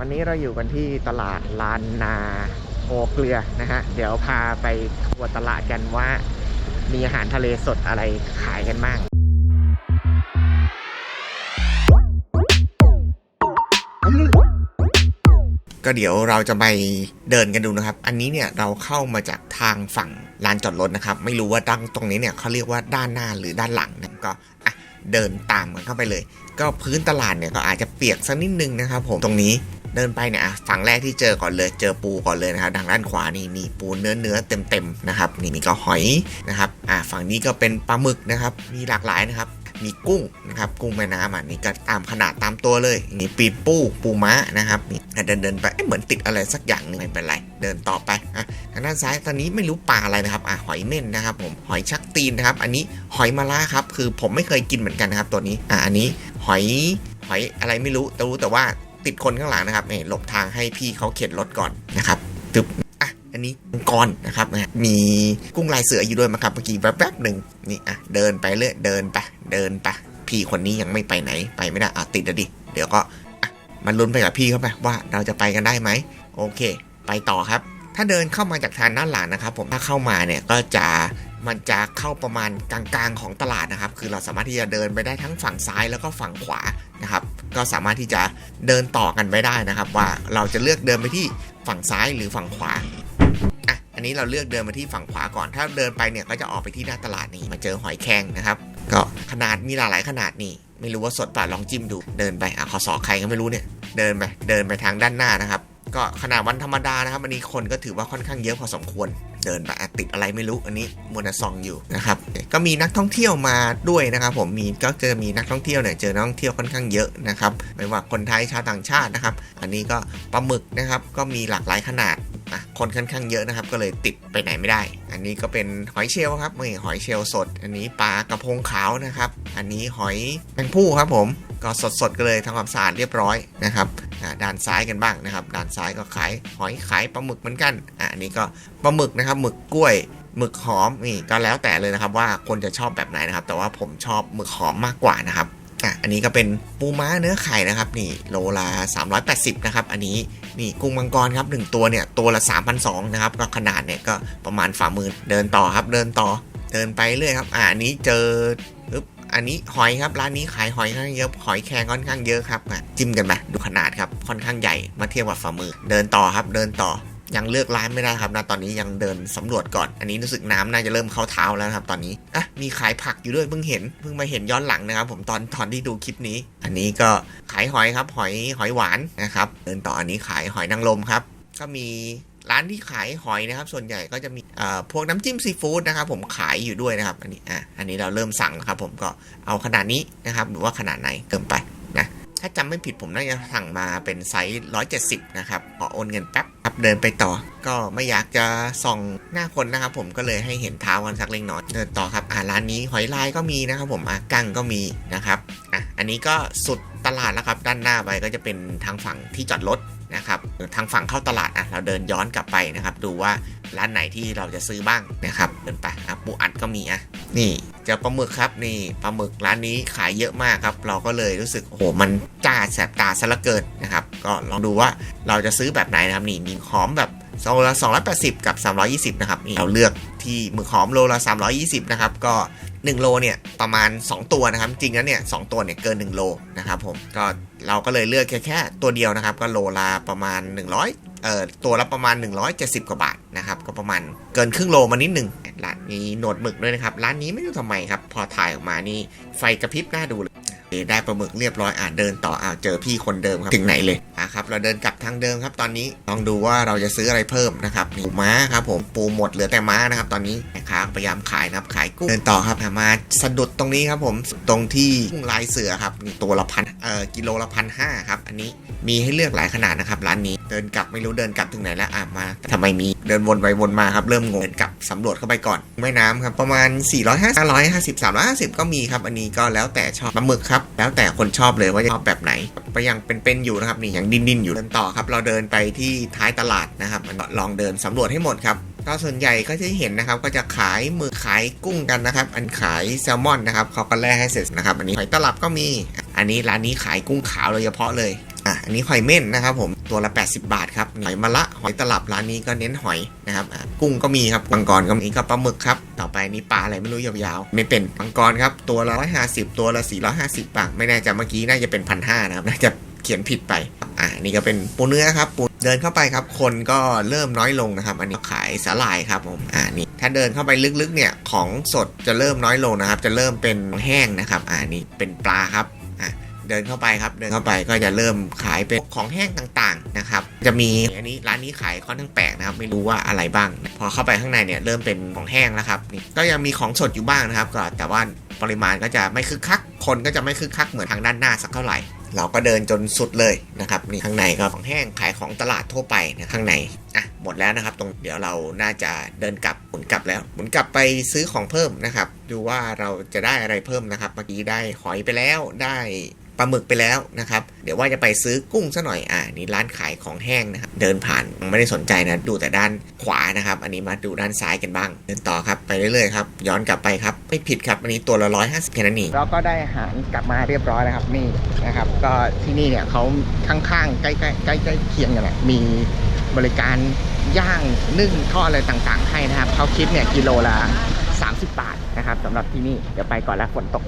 วันนี้เราอยู่กันที่ตลาดลานนาโอเกลือนะฮะ เดี๋ยวพาไปทัวร์ตลาดกันว่ามีอาหารทะเลสดอะไรขายกันบ้างก็เดี๋ยวเราจะไปเดินกันดูนะครับ อันนี้เนี่ยเราเข้ามาจากทางฝั่งลานจอดรถนะครับ ไม่รู้ว่าตั้งตรงนี้เนี่ยเขาเรียกว่าด้านหน้าหรือด้านหลังนะก็อะ เดินตามกันเข้าไปเลย ก็พื้นตลาดเนี่ยก็อาจจะเปียกสักนิดนึงนะครับผมตรงนี้เดินไปเนี่ยฝั่งแรกที่เจอก่อนเลยเจอปูก่อนเลยนะครับทางด้านขวานี่มีปูเนื้อเนื้อเต็มเต็มๆนะครับนี่มีก็หอยนะครับอะฝั่งนี้ก็เป็นปลาหมึกนะครับมีหลากหลายนะครับมีกุ้งนะครับกุ้งแม่น้ำอะนี่ก็ตามขนาดตามตัวเลยมีปีปูปูม้านะครับนี่เดินเดินไปเอ๊เหมือนติดอะไรสักอย่างหนึงไม่เป็นไร เดินต่อไปอะทางด้านซ้ายตอนนี้ไม่รู้ปลาอะไรนะครับอะหอยเม่นนะครับผมหอยชักตีนนะครับอันนี้หอยมาล่าครับคือผมไม่เคยกินเหมือนกันนะครับตัวนี้อะอันนี้หอยหอยอะไรไม่รู้แต่รู้แต่ว่าติดคนข้างหลังนะครับหลบทางให้พี่เขาเข็นรถก่อนนะครับตึบอะอันนี้มังกรนะครับนะมีกุ้งลายเสืออยู่ด้วยมาครับเมื่อกี้แป๊บๆหนึ่งนี่อะเดินไปเรื่อยเดินไปเดินไปพี่คนนี้ยังไม่ไปไหนไปไม่ได้อะติดแล้วดิเดี๋ยวก็อะมันลุ้นไปกับพี่เขาไปว่าเราจะไปกันได้ไหมโอเค ไปต่อครับ ถ้าเดินเข้ามาจากทางด้านหลังนะครับ ผมถ้าเข้ามาเนี่ยก็จะมันจะเข้าประมาณกลางๆของตลาดนะครับ คือเราสามารถที่จะเดินไปได้ทั้งฝั่งซ้ายแล้วก็ฝั่งขวานะครับ ก็สามารถที่จะเดินต่อกันไปได้นะครับ ว่าเราจะเลือกเดินไปที่ฝั่งซ้ายหรือฝั่งขวาอะอันนี้เราเลือกเดินมาที่ฝั่งขวาก่อน ถ้าเดินไปเนี่ยก็จะออกไปที่หน้าตลาดนี่มาเจอหอยแครงนะครับ ก็ขนาดมีหลายขนาดนี่ไม่รู้ว่าสดป่ะลองจิ้มดูเดินไปอะขอสอใครก็ไม่รู้เนี่ย เดินไปเดินไปทางด้านหน้านะครับ ก็ขนาดวันธรรมดานะครับอันนี้คนก็ถือว่าค่อนข้างเยอะพอสมควรเดินไปติดอะไรไม่รู้อันนี้มัวแต่ซองอยู่นะครับก็มีนักท่องเที่ยวมาด้วยนะครับ ผมมีก็จะมีนักท่องเที่ยวเนี่ยเจอนักท่องเที่ยวค่อนข้างเยอะนะครับไม่ว่าคนไทยชาวต่างชาตินะครับ อันนี้ก็ปลาหมึกนะครับก็มีหลากหลายขนาดคนค่อนข้างเยอะนะครับ ก็เลยติดไปไหนไม่ได้ อันนี้ก็เป็นหอยเชลล์ครับนี่หอยเชลล์สด อันนี้ปลากระพงขาวนะครับ อันนี้หอยแมงผู้ครับผมก็สดๆก็เลยทำความสะอาดเรียบร้อยนะครับ ด้านซ้ายกันบ้างนะครับ ด้านซ้ายก็ขายหอยขายปลาหมึกเหมือนกันอ่าอันนี้ก็ปลาหมึกนะครับหมึกกล้วยหมึกหอมนี่ก็แล้วแต่เลยนะครับว่าคนจะชอบแบบไหนนะครับ แต่ว่าผมชอบหมึกหอมมากกว่านะครับอะอันนี้ก็เป็นปูม้าเนื้อไข่นะครับนี่โลละ380นะครับอันนี้นี่กุ้งมังกรครับหนึ่งตัวเนี่ยตัวละ3,200นะครับก็ขนาดเนี่ยก็ประมาณฝ่ามือเดินต่อครับเดินต่อเดินไปเรื่อยครับอ่าอันนี้เจอ อันนี้หอยครับร้านนี้ขายหอยค่อนข้างเยอะหอยแครงค่อนข้างเยอะครับอะจิ้มกันไปดูขนาดครับค่อนข้างใหญ่มาเทียบกับฝ่ามือ เดินต่อครับเดินต่อยังเลือกร้านไม่ได้ครับนะตอนนี้ยังเดินสำรวจก่อน อันนี้รู้สึกน้ำน่าจะเริ่มเข้าเท้าแล้วครับ ตอนนี้อะมีขายผักอยู่ด้วยเพิ่งเห็นเพิ่งมาเห็นย้อนหลังนะครับ ผมตอนตอนที่ดูคลิปนี้ อันนี้ก็ขายหอยครับ หอยหอยหวานนะครับ เดินต่ออันนี้ขายหอยนางรมครับ ก็มี ร้านที่ขายหอยนะครับ ส่วนใหญ่ก็จะมีพวกน้ำจิ้มซีฟู้ดนะครับ ผมขายอยู่ด้วยนะครับ อันนี้อะอันนี้เราเริ่มสั่งแล้วครับ ผมก็เอาขนาดนี้นะครับ หรือว่าขนาดไหนเกินไปนะถ้าจำไม่ผิดผมน่าจะสั่งมาเป็นไซส์ 170 นะครับขอโอนเงินแป๊บครับเดินไปต่อ ก็ไม่อยากจะส่องหน้าคนนะครับ ผมก็เลยให้เห็นเท้ากันสักเล็กน้อยเดินต่อครับอ่าร้านนี้หอยลายก็มีนะครับผมอะกั้งก็มีนะครับอะอันนี้ก็สุดตลาดแล้วครับ ด้านหน้าไปก็จะเป็นทางฝั่งที่จอดรถ นะครับทางฝั่งเข้าตลาดอะเราเดินย้อนกลับไปนะครับ ดูว่าร้านไหนที่เราจะซื้อบ้างนะครับเดินไปอะปูอัดก็มีอะนี่เจอปลาหมึกครับนี่ปลาหมึกร้านนี้ขายเยอะมากครับ เราก็เลยรู้สึกโอ้โหมันจ้าแสบตาซะเหลือเกินนะครับ ก็ลองดูว่าเราจะซื้อแบบไหนนะครับนี่มีหอมแบบโลละ280 กับ 320 นะครับ เราเลือกที่หมึกหอมโลละ 320 นะครับ ก็ 1โลเนี่ยประมาณ 2 ตัวนะครับ จริงแล้วเนี่ยสตัวเนี่ยเกิน 1 โลนะครับผมก็เราก็เลยเลือกแค่แค่ตัวเดียวนะครับ ก็โลละประมาณ 100เอ่อตัวละประมาณ 170 กว่าบาทนะครับก็ประมาณเกินครึ่งโลมานิดหนึ่งร้านนี้หนวดหมึกด้วยนะครับ ร้านนี้ไม่รู้ทำไมครับ พอถ่ายออกมานี่ไฟกระพริบหน้าดูเลยได้ปลาหมึกเรียบร้อยอ่าเดินต่ออ่าเจอพี่คนเดิมครับถึงไหนเลย ครับเราเดินกลับทางเดิมครับตอนนี้ลองดูว่าเราจะซื้ออะไรเพิ่มนะครับปูม้าครับผมปูหมดเหลือแต่ม้านะครับตอนนี้แม่ค้าพยายามขายนะครับขายกุ้งเดินต่อครับมาสะดุดตรงนี้ครับผมตรงที่กุ้งลายเสือครับตัวละพัน เอ่อกิโลละพันห้าครับ อันนี้มีให้เลือกหลายขนาดนะครับ ร้านนี้เดินกลับไม่รู้เดินกลับถึงไหนแล้วอะมาทำไมมีเดินวนไปวนมาครับ เริ่มงงเดินกลับสำรวจเข้าไปก่อนแม่น้ำครับ ประมาณ 450 550 350 ก็มีครับ อันนี้ก็แล้วแต่ชอบปลาหมึกครับ แล้วแต่คนชอบเลยว่าจะชอบแบบไหนก็ยังเป็นๆอยู่นะครับนี่ยังดิ้นๆอยู่เดินต่อครับเราเดินไปที่ท้ายตลาดนะครับลองเดินสำรวจให้หมดครับก็ส่วนใหญ่ก็จะเห็นนะครับก็จะขายมึกขายกุ้งกันนะครับ อันขายแซลมอนนะครับเขาก็แล่ให้เสร็จนะครับ อันนี้หอยตลับก็มี อันนี้ร้านนี้ขายกุ้งขาวโดยเฉพาะเลยอะอันนี้หอยเม่นนะครับผมตัวละ 80 บาทครับหอยมะละหอยตลับร้านนี้ก็เน้นหอยนะครับกุ้งก็มีครับมังกรก็มีก็ปลาหมึกครับต่อไปนี่ปลาอะไรไม่รู้ยาวๆ ไม่เป็นมังกรครับตัวละ150 ตัวละ 450บาทไม่แน่ใจเมื่อกี้น่าจะเป็นพันห้านะครับน่าจะเขียนผิดไปอะนี่ก็เป็นปูเนื้อครับปูเดินเข้าไปครับคนก็เริ่มน้อยลงนะครับอันนี้ขายสาหร่ายครับผมอ่านี่ถ้าเดินเข้าไปลึกๆเนี่ยของสดจะเริ่มน้อยลงนะครับจะเริ่มเป็นแห้งนะครับอ่านี่เป็นปลาครับอะ เดินเข้าไปครับ เดินเข้าไปก็จะเริ่มขายเป็นของแห้งต่างๆนะครับ จะมีอันนี้ร้านนี้ขายค่อนข้างแปลกนะครับ ไม่รู้ว่าอะไรบ้าง พอเข้าไปข้างในเนี่ยเริ่มเป็นของแห้งแล้วครับก็ยังมีของสดอยู่บ้างนะครับ ก็แต่ว่าปริมาณก็จะไม่คึกคัก คนก็จะไม่คึกคักเหมือนทางด้านหน้าสักเท่าไหร่ เราก็เดินจนสุดเลยนะครับนี่ข้างในก็ของแห้งขายของตลาดทั่วไปนะข้างในอะหมดแล้วนะครับ ตรงเดี๋ยวเราน่าจะเดินกลับหมุนกลับแล้วหมุนกลับไปซื้อของเพิ่มนะครับ ดูว่าเราจะได้อะไรเพิ่มนะครับ เมื่อกี้ได้หอยไปแล้วได้ ปลาหมึกไปแล้วนะครับ เดี๋ยวว่าจะไปซื้อกุ้งซะหน่อย อ่า นี่ร้านขายของแห้งนะครับ เดินผ่านไม่ได้สนใจนะ ดูแต่ด้านขวานะครับ อันนี้มาดูด้านซ้ายกันบ้าง เดินต่อครับ ไปเรื่อยๆครับ ย้อนกลับไปครับ ไม่ผิดครับ อันนี้ตัวละร้อยห้าสิบแค่นั้นเองเราก็ได้อาหารกลับมาเรียบร้อยแล้วครับนี่นะครับ ก็ที่นี่เนี่ยเขาข้างๆใกล้ๆใกล้ใกล้เคียงกันแหละ มีบริการย่างนึ่งทอดอะไรต่างๆ ให้นะครับ เขาคิดเนี่ยกิโลละ30 บาทนะครับสำหรับที่นี่ เดี๋ยวไปก่อนแล้วฝนตก